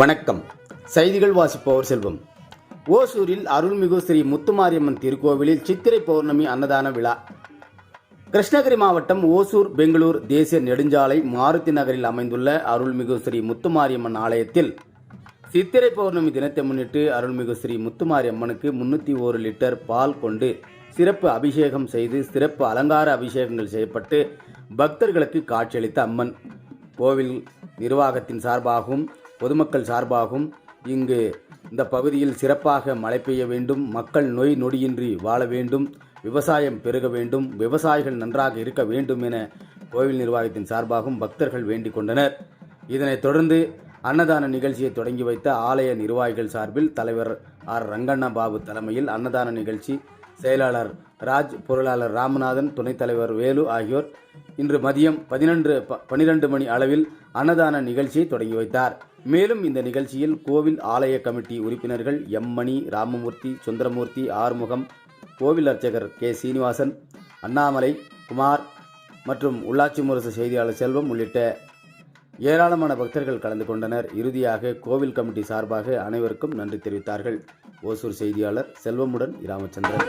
வணக்கம். செய்திகள் வாசிப்பவர் செல்வம். ஓசூரில் அருள்மிகு ஸ்ரீ முத்துமாரியம்மன் திருக்கோவிலில் சித்திரை பௌர்ணமி அன்னதான விழா. கிருஷ்ணகிரி மாவட்டம் ஓசூர் பெங்களூர் தேசிய நெடுஞ்சாலை மாருதி நகரில் அமைந்துள்ள அருள்மிகு ஸ்ரீ முத்துமாரியம்மன் ஆலயத்தில் சித்திரை பௌர்ணமி தினத்தை முன்னிட்டு அருள்மிகு ஸ்ரீ முத்துமாரியம்மனுக்கு முன்னூற்றி ஒரு லிட்டர் பால் கொண்டு சிறப்பு அபிஷேகம் செய்து சிறப்பு அலங்கார அபிஷேகங்கள் செய்யப்பட்டு பக்தர்களுக்கு காட்சியளித்த அம்மன். கோவில் நிர்வாகத்தின் சார்பாகவும் பொதுமக்கள் சார்பாகவும் இங்கு இந்த பகுதியில் சிறப்பாக மழை பெய்ய வேண்டும் மக்கள் நோய் நொடியின்றி வாழ வேண்டும் விவசாயம் பெருக வேண்டும் விவசாயிகள் நன்றாக இருக்க வேண்டும் என கோவில் நிர்வாகத்தின் சார்பாகவும் பக்தர்கள் வேண்டிக் கொண்டனர். இதனைத் தொடர்ந்து அன்னதான நிகழ்ச்சியை தொடங்கி வைத்த ஆலய நிர்வாகிகள் சார்பில் தலைவர் ஆர். ரங்கண்ணா பாபு தலைமையில் அன்னதான நிகழ்ச்சி. செயலாளர் ராஜ் பொருளாளர் ராமநாதன் துணைத் தலைவர் வேலு ஆகியோர் இன்று மதியம் பதினொன்று பனிரெண்டு மணி அளவில் அன்னதான நிகழ்ச்சியை தொடங்கி வைத்தார். மேலும் இந்த நிகழ்ச்சியில் கோவில் ஆலய கமிட்டி உறுப்பினர்கள் எம் மணி ராமமூர்த்தி சுந்தரமூர்த்தி ஆறுமுகம் கோவில் அர்ச்சகர் கே. சீனிவாசன் அண்ணாமலை குமார் மற்றும் உள்ளாட்சி முரசு செய்தியாளர் செல்வம் உள்ளிட்ட ஏராளமான பக்தர்கள் கலந்து கொண்டனர். இறுதியாக கோவில் கமிட்டி சார்பாக அனைவருக்கும் நன்றி தெரிவித்தார்கள். ஓசூர் செய்தியாளர் செல்வமுடன் ராமச்சந்திரன்